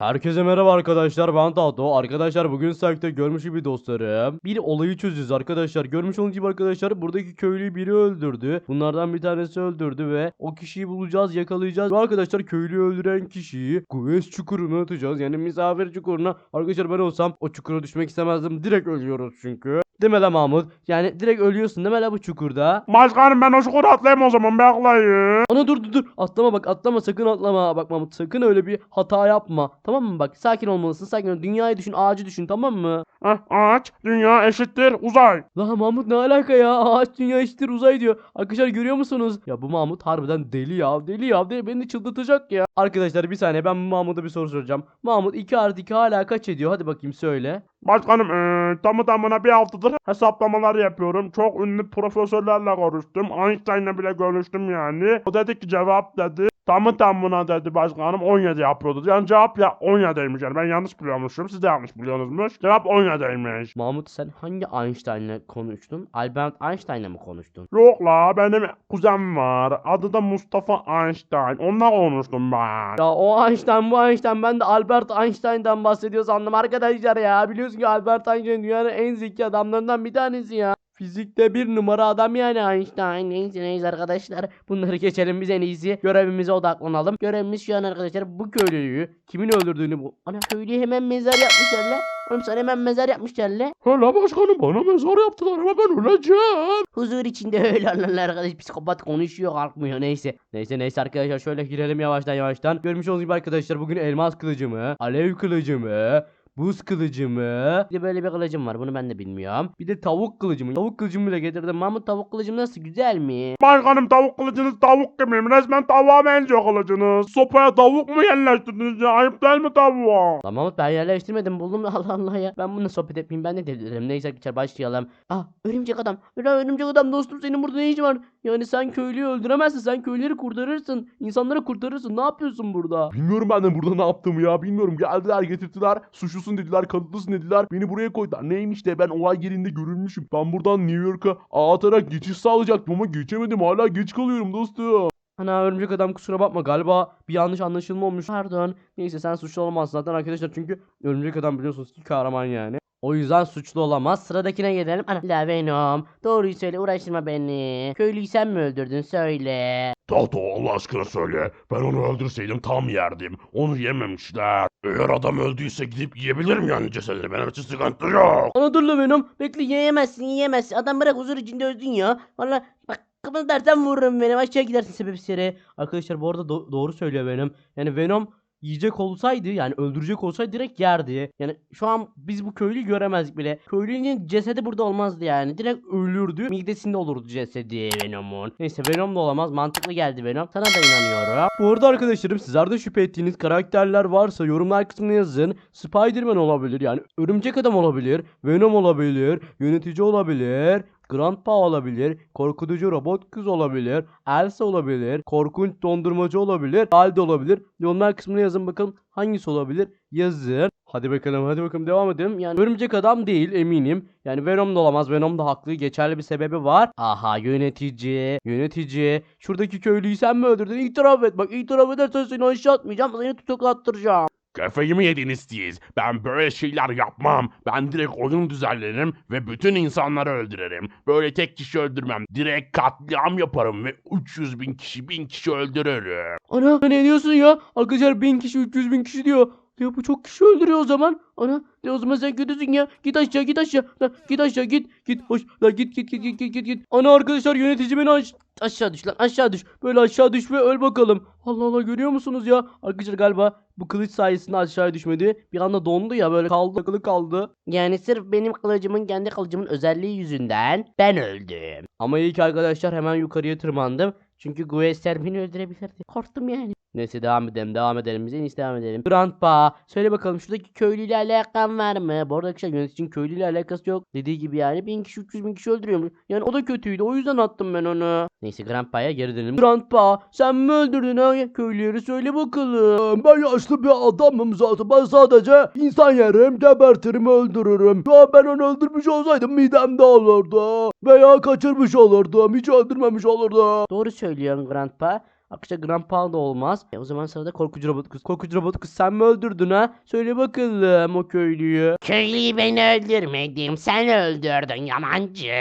Herkese merhaba arkadaşlar ben Tato. Arkadaşlar bugün site görmüş gibi dostlarım. Bir olayı çözeceğiz arkadaşlar. Görmüş olduğunuz gibi arkadaşlar buradaki köylüyü biri öldürdü. Bunlardan bir tanesi öldürdü ve o kişiyi bulacağız yakalayacağız. Ve arkadaşlar köylüyü öldüren kişiyi Gues çukuruna atacağız. Yani misafir çukuruna. Arkadaşlar ben olsam o çukura düşmek istemezdim. Direkt ölüyoruz çünkü. Değil mi lan Mahmut? Yani direkt ölüyorsun değil mi lan bu çukurda? Başkanım ben o çukura atlayayım o zaman bekleyin. Ana dur dur dur. Atlama bak atlama sakın atlama. Bak Mahmut sakın öyle bir hata yapma. Tamam mı bak sakin olmalısın sakin ol. Dünyayı düşün ağacı düşün tamam mı? Heh, ağaç, dünya eşittir uzay. Lan Mahmut ne alaka ya? Ağaç dünya eşittir uzay diyor. Arkadaşlar görüyor musunuz? Ya bu Mahmut harbiden deli ya. Deli ya. Deli beni çıldırtacak ya. Arkadaşlar bir saniye ben Mahmut'a bir soru soracağım. Mahmut 2 artı 2 hala kaç ediyor? Hadi bakayım söyle. Başkanım eee tamı tamına bir haftadır hesaplamalar yapıyorum. Çok ünlü profesörlerle konuştum. Einstein'la bile görüştüm yani. O dedi ki cevap dedi. Tamı tamına dedi başkanım 17 yapıyordu. Yani cevap ya 17'ymiş yani ben yanlış biliyormuşum. Siz de yanlış biliyorsunuzmuş. Cevap 17'ymiş. Mahmut sen hangi Einstein'la konuştun? Albert Einstein'la mı konuştun? Yok la benim kuzenim var. Adı da Mustafa Einstein. Onunla konuştum ben. Ya o Einstein bu Einstein ben de Albert Einstein'dan bahsediyor sandım arkadaşlar ya. Biliyorsun ki Albert Einstein dünyanın en zeki adamlarından bir tanesi ya. Fizikte bir numara adam yani Einstein. Neyse neyse arkadaşlar. Bunları geçelim biz en iyisi. Görevimize odaklanalım. Görevimiz şu an arkadaşlar bu köylüyü kimin öldürdüğünü bu. Ana köylüye hemen mezar yapmışlar la. Oğlum sana hemen mezar yapmışlar la. Hala başkanım bana mezar yaptılar ama ben öleceğim. Huzur içinde öyle anlarlar arkadaş. Psikopat konuşuyor kalkmıyor neyse. Neyse neyse arkadaşlar şöyle girelim yavaştan yavaştan. Görmüş olduğunuz gibi arkadaşlar bugün elmas kılıcımı, alev kılıcımı, buz kılıcımı. Bir de böyle bir kılıcım var bunu ben de bilmiyorum. Bir de tavuk kılıcımı. Tavuk kılıcımı bile getirdim. Mahmut tavuk kılıcım nasıl güzel mi? Başkanım tavuk kılıcınız tavuk gibiyim. Resmen tavuğa benziyor kılıcınız. Sopaya tavuk mu yerleştirdiniz ya? Ayıp değil mi tavuğa? Lan Mahmut ben yerleştirmedim buldum Allah Allah ya. Ben bununla sohbet etmeyeyim ben de deliririm. Neyse arkadaşlar başlayalım. Ah örümcek adam. Ulan örümcek adam dostum senin burada ne işin var? Yani sen köylüyü öldüremezsin. Sen köyleri kurtarırsın. İnsanları kurtarırsın. Ne yapıyorsun burada? Bilmiyorum ben de burada ne yaptığımı ya bilmiyorum. Geldiler getirdiler. Suçlusun dediler kanıtlısın dediler. Beni buraya koydular. Neymiş de ben olay yerinde görülmüşüm. Ben buradan New York'a ağ atarak geçiş sağlayacaktım ama geçemedim. Hala geç kalıyorum dostum. Ana örümcek adam kusura bakma galiba bir yanlış anlaşılma olmuş. Pardon. Neyse sen suçlu olamazsın zaten arkadaşlar çünkü örümcek adam biliyorsunuz ki kahraman yani. O yüzden suçlu olamaz. Sıradakine gelelim. Ana La Venom. Doğruyu söyle uğraştırma beni. Köylüyü sen mi öldürdün söyle. Tato Allah aşkına söyle. Ben onu öldürseydim tam yerdim. Onu yememişler. Eğer adam öldüyse gidip yiyebilirim yani cesedini. Benim için sıkıntı yok. Ana dur La Venom. Bekle yiyemezsin yiyemezsin. Adam bırak huzur içinde öldün ya. Valla bak kafana dersen vururum benim. Aşağı gidersin sebepsiz yere. Arkadaşlar bu arada do- doğru söylüyor Venom. Yani Venom yiyecek olsaydı yani öldürecek olsaydı direkt yerdi. Yani şu an biz bu köylüyü göremezdik bile. Köylünün cesedi burada olmazdı yani. Direkt ölürdü. Midesinde olurdu cesedi Venom'un. Neyse Venom da olamaz. Mantıklı geldi Venom. Sana da inanıyorum. Bu arada arkadaşlarım sizler de şüphe ettiğiniz karakterler varsa yorumlar kısmına yazın. Spider-Man olabilir yani örümcek adam olabilir. Venom olabilir. Yönetici olabilir. Grandpa olabilir, korkutucu robot kız olabilir, Elsa olabilir, korkunç dondurmacı olabilir, Aldi olabilir. Yorumlar kısmına yazın bakalım hangisi olabilir yazın. Hadi bakalım hadi bakalım devam edelim. Yani örümcek adam değil eminim. Yani Venom da olamaz. Venom da haklı. Geçerli bir sebebi var. Aha yönetici. Yönetici. Şuradaki köylüyü sen mi öldürdün? İtiraf et. Bak itiraf edersen seni aşağı atmayacağım. Seni tutuklattıracağım. Kafayı mı yediniz siz? Ben böyle şeyler yapmam. Ben direkt oyun düzenlerim ve bütün insanları öldürürüm. Böyle tek kişi öldürmem. Direkt katliam yaparım ve 300 bin kişi, 1000 kişi öldürürüm. Ana ne diyorsun ya? Arkadaşlar 1000 kişi 300 bin kişi diyor. Ya bu çok kişi öldürüyor o zaman. Ana de o zaman sen kötüsün ya. Git aşağı git aşağı. Lan, git aşağı git. Git hoş. Lan git git git git git git git. Ana arkadaşlar yönetici beni aş- aşağı düş lan aşağı düş. Böyle aşağı düş ve öl bakalım. Allah Allah görüyor musunuz ya? Arkadaşlar galiba bu kılıç sayesinde aşağı düşmedi. Bir anda dondu ya böyle kaldı takılı kaldı. Yani sırf benim kılıcımın kendi kılıcımın özelliği yüzünden ben öldüm. Ama iyi ki arkadaşlar hemen yukarıya tırmandım. Çünkü Guester beni öldürebilirdi. Korktum yani. Neyse devam edelim devam edelim. Biz en iyisi devam edelim. Grandpa söyle bakalım şuradaki köylüyle alakan var mı? Bu arada arkadaşlar yöneticinin köylüyle alakası yok. Dediği gibi yani 1000 kişi 300 bin kişi öldürüyormuş. Yani o da kötüydü o yüzden attım ben onu. Neyse Grandpa'ya geri dönelim. Grandpa sen mi öldürdün ha? Köylüleri söyle bakalım. Ben yaşlı bir adamım zaten. Ben sadece insan yerim, gebertirim, öldürürüm. An ben onu öldürmüş olsaydım midemde olurdu. Veya kaçırmış olurdum. Hiç öldürmemiş olurdum. Doğru söylüyorsun Grandpa. Arkadaşlar Grandpa da olmaz. E, o zaman sırada korkucu robot kız. Korkucu robot kız sen mi öldürdün ha? Söyle bakalım o köylüyü. Köylüyü ben öldürmedim. Sen öldürdün yalancı.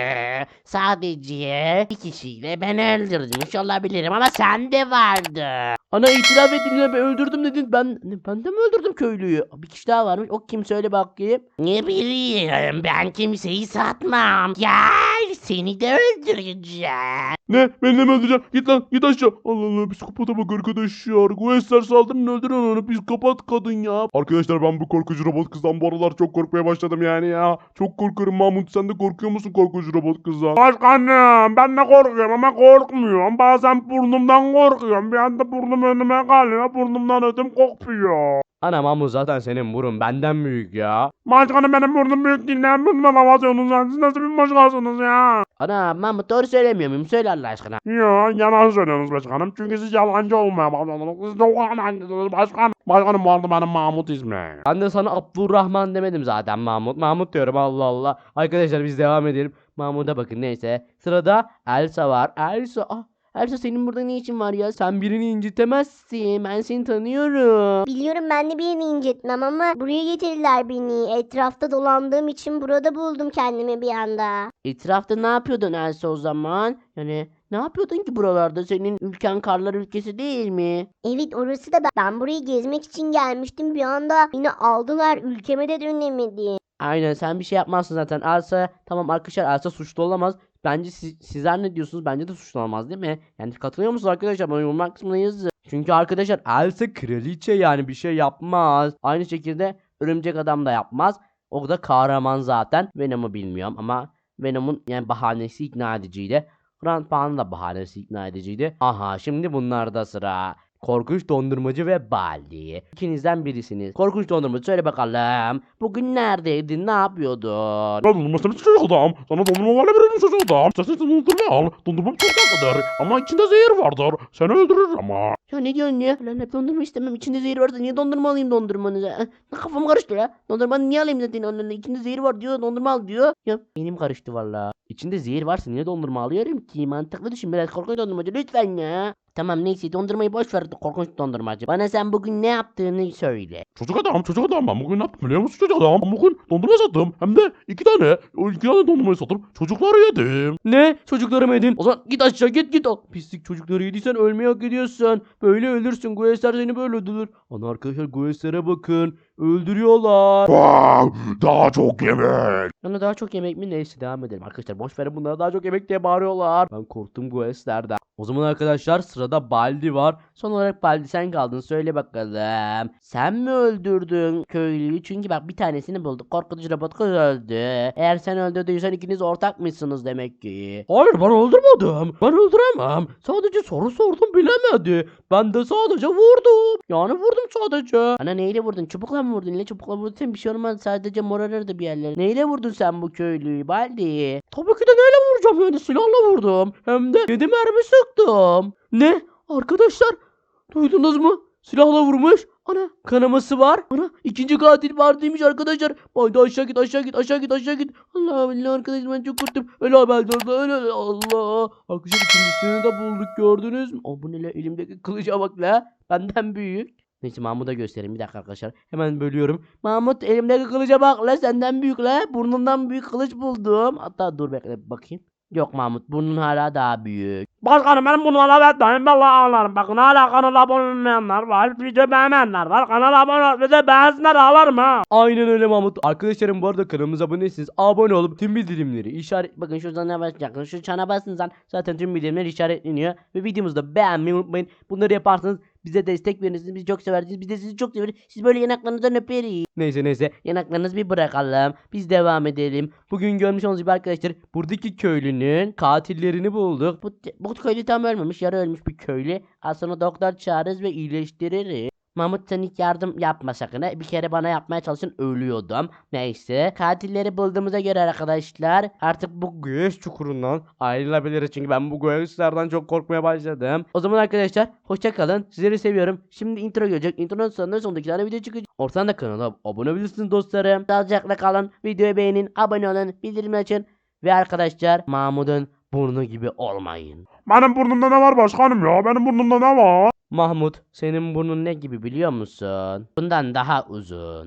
Sadece bir kişiyle ben öldürmüş olabilirim ama sen de vardı. Ana itiraf ettin ya ben öldürdüm dedin. Ben ben de mi öldürdüm köylüyü? Bir kişi daha varmış. O kim söyle bakayım. Ne bileyim ben kimseyi satmam. Gel seni de öldüreceğim. Ne? Beni de mi öldüreceksin? Git lan git aşağı. Allah Allah psikopata bak arkadaşlar. Questler saldırın öldürün onu. Psikopat kadın ya. Arkadaşlar ben bu korkucu robot kızdan bu aralar çok korkmaya başladım yani ya. Çok korkuyorum Mahmut. Sen de korkuyor musun korkucu robot kızdan? Başkanım ben de korkuyorum ama korkmuyorum. Bazen burnumdan korkuyorum. Bir anda burnum önüme kalıyor. Burnumdan ödüm kokuyor. Ana Mahmut zaten senin burun benden büyük ya. Başkanım benim burnum büyük değil. Ne burnuma laf atıyorsunuz lan? Siz nasıl bir başkansınız ya? Ana Mahmut doğru söylemiyor muyum? Söyle Allah aşkına. Yo yalan söylüyorsunuz başkanım. Çünkü siz yalancı olmaya başladınız. Siz çok yalancısınız başkanım. Başkanım arada benim Mahmut ismi. Ben de sana Abdurrahman demedim zaten Mahmut. Mahmut diyorum Allah Allah. Arkadaşlar biz devam edelim. Mahmut'a bakın neyse. Sırada Elsa var. Elsa ah. Elsa senin burada ne işin var ya? Sen birini incitemezsin. Ben seni tanıyorum. Biliyorum ben de birini incitmem ama buraya getirdiler beni. Etrafta dolandığım için burada buldum kendimi bir anda. Etrafta ne yapıyordun Elsa o zaman? Yani ne yapıyordun ki buralarda? Senin ülken karlar ülkesi değil mi? Evet orası da ben. Ben burayı gezmek için gelmiştim bir anda beni aldılar ülkeme de dönemedim. Aynen sen bir şey yapmazsın zaten. Elsa tamam arkadaşlar Elsa suçlu olamaz. Bence siz, sizler ne diyorsunuz? Bence de suçlu olamaz değil mi? Yani katılıyor musunuz arkadaşlar? Bana yorumlar kısmına yazın. Çünkü arkadaşlar Elsa kraliçe yani bir şey yapmaz. Aynı şekilde örümcek adam da yapmaz. O da kahraman zaten. Venom'u bilmiyorum ama Venom'un yani bahanesi ikna ediciydi. Grandpa'nın da bahanesi ikna ediciydi. Aha şimdi bunlarda sıra. Korkunç dondurmacı ve Baldi. İkinizden birisiniz. Korkunç dondurmacı söyle bakalım. Bugün neredeydin? Ne yapıyordun? Ben dondurmasını çocuk adam. Sana dondurma var veririm çocuk adam. Sen sen dondurma al. Dondurmam çok tatlıdır. Ama içinde zehir vardır. Seni öldürür ama. Ya ne diyorsun ya? Lan hep dondurma istemem. İçinde zehir varsa niye dondurma alayım dondurmanızı? Eh, Kafam karıştı ya. Dondurmanı niye alayım zaten? İçinde zehir var diyor. Dondurma al diyor. Ya benim karıştı valla. İçinde zehir varsa niye dondurma alıyorum ki? Mantıklı düşün biraz korkunç dondurmacı lütfen ya. Tamam neyse dondurmayı boş ver korkunç dondurmacı. Bana sen bugün ne yaptığını söyle. Çocuk adam çocuk adam. Ben bugün ne yaptım biliyor musun çocuk adam? Ben bugün dondurma sattım. Hem de iki tane. O iki tane dondurmayı sattım. Çocukları yedim. Ne? Çocuklarımı yedin. O zaman git aşağı git git. Al. Pislik çocukları yediysen ölmeyi hak ediyorsun. Böyle ölürsün. Guesler seni böyle öldürür. Ana arkadaşlar Gueslere bakın. Öldürüyorlar. Wow, daha çok yemek. Ana daha çok yemek mi? Neyse devam edelim. Arkadaşlar boş verin bunlara daha çok yemek diye bağırıyorlar. Ben korktum Gueslerden. O zaman arkadaşlar sırada Baldi var. Son olarak Baldi sen kaldın. Söyle bakalım. Sen mi öldürdün köylüyü? Çünkü bak bir tanesini bulduk. Korkutucu robot kız öldü. Eğer sen öldürdüysen ikiniz ortak mısınız demek ki. Hayır ben öldürmedim. Ben öldüremem. Sadece soru sordum bilemedi. Ben de sadece vurdum. Yani vurdum sadece. Ana neyle vurdun? Çubukla mı vurdun? Ne çubukla vurdun? Bir şey olmaz. Sadece morarırdı bir yerleri. Neyle vurdun sen bu köylüyü Baldi? Tabii ki de neyle vuracağım yani silahla vurdum. Hem de 7 mermi sıktım. Ne? Arkadaşlar duydunuz mu? Silahla vurmuş. Ana kanaması var. Ana ikinci katil var demiş arkadaşlar. Haydi aşağı git aşağı git aşağı git aşağı git. Allah billah arkadaşlar ben çok korktum. Öyle haber öyle öyle Allah. Arkadaşlar ikincisini de bulduk gördünüz mü? Aa, bu ne elimdeki kılıca bak la. Benden büyük. Neyse Mahmut'a göstereyim bir dakika arkadaşlar. Hemen bölüyorum. Mahmut elimdeki kılıca bak la senden büyük la. Burnundan büyük kılıç buldum. Hatta dur bekle bakayım. Yok Mahmut burnun hala daha büyük. Başkanım benim bunlarla beddayım. Vallahi ağlarım. Bakın hala kanala abone olmayanlar var. Video beğenmeyenler var. Kanala abone ol. Video beğensinler ağlarım ha. Aynen öyle Mahmut. Arkadaşlarım bu arada kanalımıza aboneyseniz abone olup tüm bildirimleri işaret... Bakın şuradan ne basacaksınız? Şu çana basınızdan zaten tüm bildirimler işaretleniyor. Ve videomuzu da beğenmeyi unutmayın. Bunları yaparsanız bize destek verirsiniz. Bizi çok seversiniz. Biz de sizi çok severiz. Siz böyle yanaklarınızdan öperiz. Neyse neyse. Yanaklarınızı bir bırakalım. Biz devam edelim. Bugün görmüş olduğunuz gibi arkadaşlar buradaki köylünün katillerini bulduk. Bu, bu köylü tam ölmemiş. Yarı ölmüş bir köylü. Aslında doktor çağırırız ve iyileştiririz. Mahmut hiç yardım yapma sakın. Bir kere bana yapmaya çalışın ölüyordum. Neyse. Katilleri bulduğumuza göre arkadaşlar artık bu göğüs çukurundan ayrılabiliriz. Çünkü ben bu göğüslerden çok korkmaya başladım. O zaman arkadaşlar hoşça kalın. Sizleri seviyorum. Şimdi intro gelecek. Intronun sonunda sondaki tane video çıkacak. Ortadan da kanala abone olabilirsiniz dostlarım. Sağlıcakla kalın. Videoyu beğenin. Abone olun. Bildirim açın. Ve arkadaşlar Mahmut'un burnu gibi olmayın. Benim burnumda ne var başkanım ya? Benim burnumda ne var? Mahmut senin burnun ne gibi biliyor musun? Bundan daha uzun.